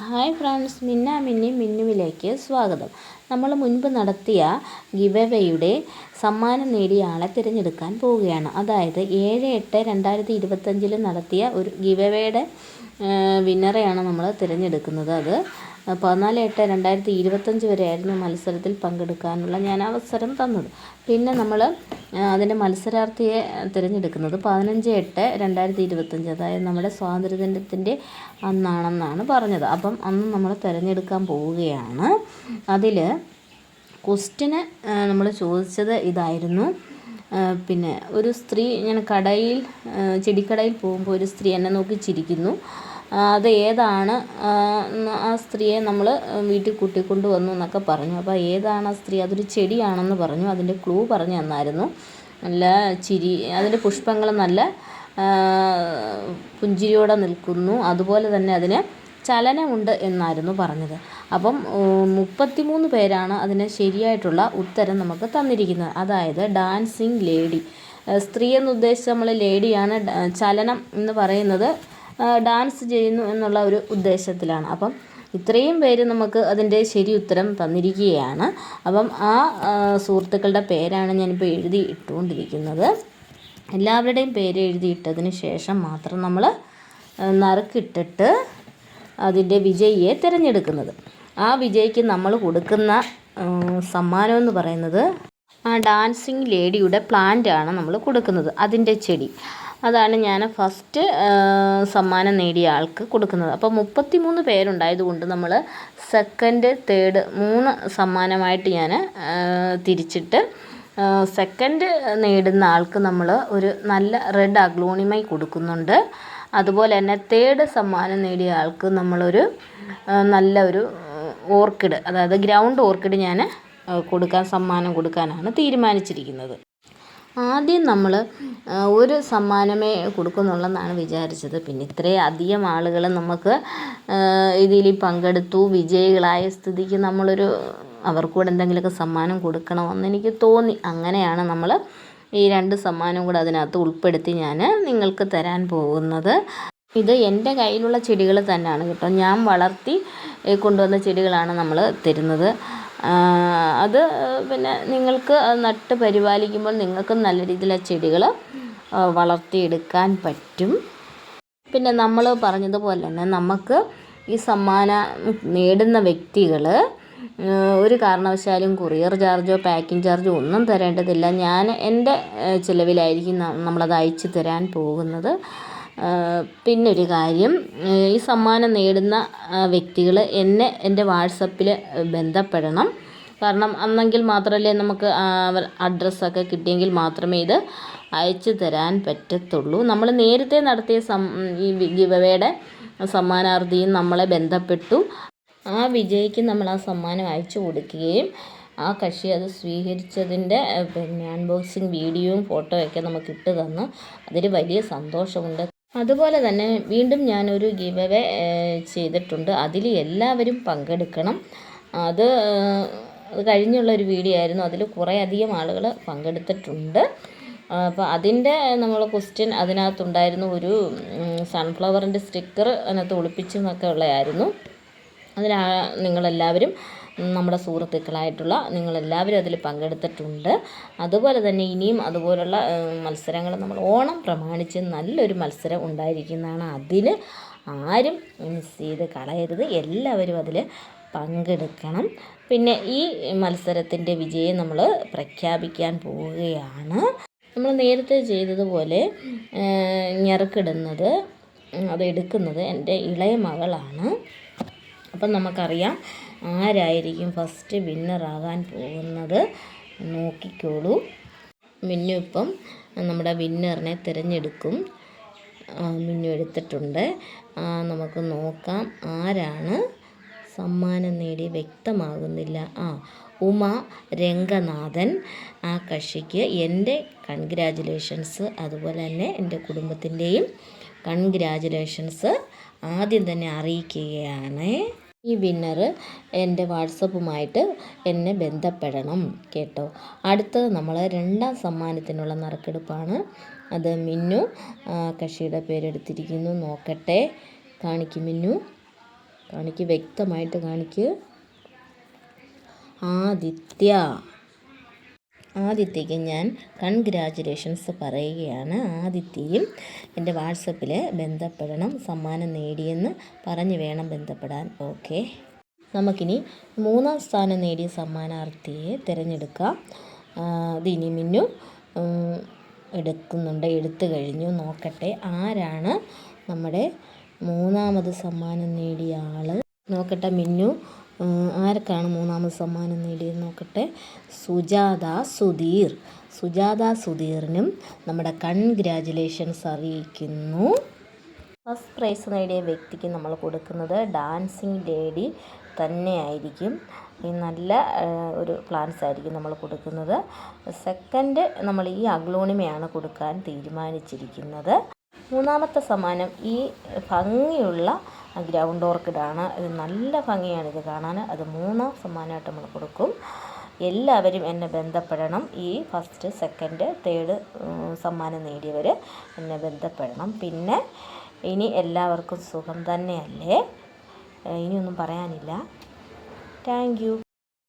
Hi friends മിന്ന മിന്നി മിന്നുവിലേക്ക് സ്വാഗതം. നമ്മൾ മുൻപ് നടത്തിയ ഗിവവയുടെ സമ്മാനം നേടിയ ആളെ തിരഞ്ഞെടുക്കാൻ പോവുകയാണ്. അതായത് ഏഴ് എട്ട് രണ്ടായിരത്തി ഇരുപത്തഞ്ചിൽ നടത്തിയ ഒരു ഗിവവയുടെ വിന്നറെയാണ് നമ്മൾ തിരഞ്ഞെടുക്കുന്നത്. അത് പതിനാല് എട്ട് രണ്ടായിരത്തി ഇരുപത്തഞ്ച് വരെയായിരുന്നു മത്സരത്തിൽ പങ്കെടുക്കാനുള്ള ഞാൻ അവസരം തന്നത്. പിന്നെ നമ്മൾ അതിന്റെ മത്സരാർത്ഥിയെ തിരഞ്ഞെടുക്കുന്നത് പതിനഞ്ച് എട്ട് രണ്ടായിരത്തി ഇരുപത്തഞ്ച്. അതായത് നമ്മുടെ സ്വാതന്ത്ര്യദിനത്തിന്റെ അന്നാണെന്നാണ് പറഞ്ഞത്. അപ്പം അന്ന് നമ്മൾ തിരഞ്ഞെടുക്കാൻ പോവുകയാണ്. അതിൽ ക്വസ്റ്റിന് നമ്മൾ ചോദിച്ചത് ഇതായിരുന്നു. പിന്നെ ഒരു സ്ത്രീ ഞാൻ കടയിൽ ചെടിക്കടയിൽ പോകുമ്പോൾ ഒരു സ്ത്രീ എന്നെ നോക്കി ചിരിക്കുന്നു. അത് ഏതാണ് ആ സ്ത്രീയെ നമ്മൾ വീട്ടിൽ കൂട്ടിക്കൊണ്ട് വന്നു എന്നൊക്കെ പറഞ്ഞു. അപ്പോൾ ഏതാണ് ആ സ്ത്രീ? അതൊരു ചെടിയാണെന്ന് പറഞ്ഞു. അതിന്റെ ക്ലൂ പറഞ്ഞു തന്നായിരുന്നു. നല്ല ചിരി അതിന്റെ പുഷ്പങ്ങൾ നല്ല പുഞ്ചിരിയോടെ നിൽക്കുന്നു. അതുപോലെ തന്നെ അതിന് ചലനമുണ്ട് എന്നായിരുന്നു പറഞ്ഞത്. അപ്പം മുപ്പത്തിമൂന്ന് പേരാണ് അതിന് ശരിയായിട്ടുള്ള ഉത്തരം നമുക്ക് തന്നിരിക്കുന്നത്. അതായത് ഡാൻസിങ് ലേഡി. സ്ത്രീ എന്ന് ഉദ്ദേശിച്ച് നമ്മൾ ലേഡിയാണ് ചലനം എന്ന് പറയുന്നത് ഡാൻസ് ചെയ്യുന്നു എന്നുള്ള ഒരു ഉദ്ദേശത്തിലാണ്. അപ്പം ഇത്രയും പേര് നമുക്ക് അതിന്റെ ശരി ഉത്തരം തന്നിരിക്കുകയാണ്. അപ്പം ആ സുഹൃത്തുക്കളുടെ പേരാണ് ഞാനിപ്പോൾ എഴുതി ഇട്ടുകൊണ്ടിരിക്കുന്നത്. എല്ലാവരുടെയും പേര് എഴുതിയിട്ടതിന് ശേഷം മാത്രം നമ്മൾ നറുക്കിട്ടിട്ട് അതിന്റെ വിജയിയെ തിരഞ്ഞെടുക്കുന്നത്. ആ വിജയിക്ക് നമ്മൾ കൊടുക്കുന്ന സമ്മാനം എന്ന് പറയുന്നത് ആ ഡാൻസിങ് ലേഡിയുടെ ആണ് നമ്മൾ കൊടുക്കുന്നത്. അതിന്റെ ചെടി. അതാണ് ഞാൻ ഫസ്റ്റ് സമ്മാനം നേടിയ ആൾക്ക് കൊടുക്കുന്നത്. അപ്പോൾ മുപ്പത്തി മൂന്ന് പേരുണ്ടായതുകൊണ്ട് നമ്മൾ സെക്കൻഡ് തേർഡ് മൂന്ന് സമ്മാനമായിട്ട് ഞാൻ തിരിച്ചിട്ട് സെക്കൻഡ് നേടുന്ന ആൾക്ക് നമ്മൾ ഒരു നല്ല റെഡ് അഗ്ലോണിമായി കൊടുക്കുന്നുണ്ട്. അതുപോലെ തന്നെ തേർഡ് സമ്മാനം നേടിയ ആൾക്ക് നമ്മളൊരു നല്ല ഒരു ഓർക്കിഡ് അതായത് ഗ്രൗണ്ട് ഓർക്കിഡ് ഞാൻ കൊടുക്കാൻ സമ്മാനം കൊടുക്കാനാണ് തീരുമാനിച്ചിരിക്കുന്നത്. ആദ്യം നമ്മൾ ഒരു സമ്മാനമേ കൊടുക്കുന്നുള്ളെന്നാണ് വിചാരിച്ചത്. പിന്നെ ഇത്രയും അധികം ആളുകൾ നമുക്ക് ഇതിൽ പങ്കെടുത്തു. വിജയികളായ സ്ഥിതിക്ക് നമ്മളൊരു അവർക്കൂടെ എന്തെങ്കിലുമൊക്കെ സമ്മാനം കൊടുക്കണമെന്ന് എനിക്ക് തോന്നി. അങ്ങനെയാണ് നമ്മൾ ഈ രണ്ട് സമ്മാനം കൂടെ അതിനകത്ത് ഉൾപ്പെടുത്തി ഞാൻ നിങ്ങൾക്ക് തരാൻ പോകുന്നത്. ഇത് എന്റെ കയ്യിലുള്ള ചെടികൾ തന്നെയാണ് കേട്ടോ. ഞാൻ വളർത്തി കൊണ്ടുവന്ന ചെടികളാണ് നമ്മൾ തരുന്നത്. അത് പിന്നെ നിങ്ങൾക്ക് നട്ട് പരിപാലിക്കുമ്പോൾ നിങ്ങൾക്കും നല്ല രീതിയിൽ ആ ചെടികൾ വളർത്തിയെടുക്കാൻ പറ്റും. പിന്നെ നമ്മൾ പറഞ്ഞതുപോലെ തന്നെ നമുക്ക് ഈ സമ്മാനം നേടുന്ന വ്യക്തികൾ ഒരു കാരണവശാലും കൊറിയർ ചാർജോ പാക്കിംഗ് ചാർജോ ഒന്നും തരേണ്ടതില്ല. ഞാൻ എന്റെ ചിലവിലായിരിക്കും നമ്മളത് അയച്ചു തരാൻ പോകുന്നത്. പിന്നൊരു കാര്യം ഈ സമ്മാനം നേടുന്ന വ്യക്തികൾ എന്നെ എന്റെ വാട്സപ്പിൽ ബന്ധപ്പെടണം. കാരണം അന്നെങ്കിൽ മാത്രമല്ലേ നമുക്ക് അഡ്രസ്സൊക്കെ കിട്ടിയെങ്കിൽ മാത്രമേ ഇത് അയച്ചു തരാൻ പറ്റത്തുള്ളൂ. നമ്മൾ നേരത്തെ നടത്തിയ സം ഈ ഗിവവേയുടെ സമ്മാനാർത്ഥിയും നമ്മളെ ബന്ധപ്പെട്ടു. ആ വിജയിക്ക് നമ്മൾ ആ സമ്മാനം അയച്ചു കൊടുക്കുകയും ആ കക്ഷി അത് സ്വീകരിച്ചതിന്റെ പിന്നെ അൺബോക്സിങ് വീഡിയോയും ഫോട്ടോയൊക്കെ നമുക്ക് ഇട്ട് തന്നു അതിൽ വലിയ സന്തോഷമുണ്ട്. അതുപോലെ തന്നെ വീണ്ടും ഞാനൊരു ഗീവ് അവേ ചെയ്തിട്ടുണ്ട്. അതിൽ എല്ലാവരും പങ്കെടുക്കണം. അത് കഴിഞ്ഞുള്ള ഒരു വീഡിയോ ആയിരുന്നു. അതിൽ കുറേ അധികം ആളുകൾ പങ്കെടുത്തിട്ടുണ്ട്. അപ്പോൾ അതിന്റെ നമ്മൾ ക്വസ്റ്റ്യൻ അതിനകത്തുണ്ടായിരുന്നു ഒരു സൺഫ്ലവറിന്റെ സ്റ്റിക്കർ അതിനകത്ത് ഒളിപ്പിച്ചു എന്നൊക്കെ ഉള്ളതായിരുന്നു. അതിൽ നിങ്ങളെല്ലാവരും നമ്മുടെ സുഹൃത്തുക്കളായിട്ടുള്ള നിങ്ങളെല്ലാവരും അതിൽ പങ്കെടുത്തിട്ടുണ്ട്. അതുപോലെ തന്നെ ഇനിയും അതുപോലുള്ള മത്സരങ്ങൾ നമ്മൾ ഓണം പ്രമാണിച്ച് നല്ലൊരു മത്സരം ഉണ്ടായിരിക്കുന്നതാണ്. അതിൽ ആരും മിസ് ചെയ്ത് കളയരുത്. എല്ലാവരും അതിൽ പങ്കെടുക്കണം. പിന്നെ ഈ മത്സരത്തിന്റെ വിജയം നമ്മൾ പ്രഖ്യാപിക്കാൻ പോവുകയാണ്. നമ്മൾ നേരത്തെ ചെയ്തതുപോലെ ഞെറുക്കിടുന്നത് അത് എടുക്കുന്നത് എന്റെ ഇളയ മകളാണ്. അപ്പം നമുക്കറിയാം ആരായിരിക്കും ഫസ്റ്റ് വിന്നറാകാൻ പോകുന്നത്? നോക്കിക്കോളൂ. മിന്നു ഇപ്പം നമ്മുടെ വിന്നറിനെ തിരഞ്ഞെടുക്കും. മിന്നു എടുത്തിട്ടുണ്ട്. നമുക്ക് നോക്കാം ആരാണ് സമ്മാനം നേടി വ്യക്തമാകുന്നില്ല. ആ ഉമ രംഗനാഥൻ. ആ കക്ഷിക്ക് എന്റെ കൺഗ്രാജുലേഷൻസ് അതുപോലെ തന്നെ എന്റെ കുടുംബത്തിന്റെയും കൺഗ്രാജുലേഷൻസ് ആദ്യം തന്നെ അറിയിക്കുകയാണ്. ഈ വിന്നർ എന്റെ വാട്സപ്പുമായിട്ട് എന്നെ ബന്ധപ്പെടണം കേട്ടോ. അടുത്തത് നമ്മൾ രണ്ടാം സമ്മാനത്തിനുള്ള നറുക്കെടുപ്പാണ്. അത് മിന്നു കക്ഷിയുടെ പേരെടുത്തിരിക്കുന്നു. നോക്കട്ടെ. കാണിക്കും മിന്നു. കാണിക്ക് വ്യക്തമായിട്ട് കാണിക്ക്. ആദിത്യ. ആദിത്യയ്ക്ക് ഞാൻ കൺഗ്രാജുലേഷൻസ് പറയുകയാണ്. ആദിത്യയും എന്റെ വാട്സപ്പിൽ ബന്ധപ്പെടണം സമ്മാനം നേടിയെന്ന് പറഞ്ഞ് വേണം ബന്ധപ്പെടാൻ. ഓക്കെ. നമുക്കിനി മൂന്നാം സ്ഥാനം നേടിയ സമ്മാനാർത്ഥിയെ തിരഞ്ഞെടുക്കാം. ദിനി മിന്നു എടുക്കുന്നുണ്ട് എടുത്തു കഴിഞ്ഞു. നോക്കട്ടെ ആരാണ് നമ്മുടെ മൂന്നാമത് സമ്മാനം നേടിയ ആൾ നോക്കട്ടെ മിന്നു ആർക്കാണ് മൂന്നാമത് സമ്മാനം നേടിയത് നോക്കട്ടെ? സുജാത സുധീർ. സുജാത സുധീറിനും നമ്മുടെ കൺഗ്രാജുലേഷൻസ് അറിയിക്കുന്നു. ഫസ്റ്റ് പ്രൈസ് നേടിയ വ്യക്തിക്ക് നമ്മൾ കൊടുക്കുന്നത് ഡാൻസിങ് ലേഡി തന്നെയായിരിക്കും. ഈ നല്ല ഒരു പ്ലാൻസ് ആയിരിക്കും നമ്മൾ കൊടുക്കുന്നത്. സെക്കൻഡ് നമ്മൾ ഈ അഗ്ലോണിമയാണ് കൊടുക്കാൻ തീരുമാനിച്ചിരിക്കുന്നത്. മൂന്നാമത്തെ സമ്മാനം ഈ ഭംഗിയുള്ള ഗ്രൗണ്ട് ഓർക്കിഡാണ്. ഇത് നല്ല ഭംഗിയാണ് ഇത് കാണാൻ. അത് മൂന്നാം സമ്മാനമായിട്ട് നമ്മൾ കൊടുക്കും. എല്ലാവരും എന്നെ ബന്ധപ്പെടണം. ഈ ഫസ്റ്റ് സെക്കൻഡ് തേർഡ് സമ്മാനം നേടിയവർ എന്നെ ബന്ധപ്പെടണം. പിന്നെ ഇനി എല്ലാവർക്കും സുഖം തന്നെയല്ലേ? ഇനിയൊന്നും പറയാനില്ല. താങ്ക്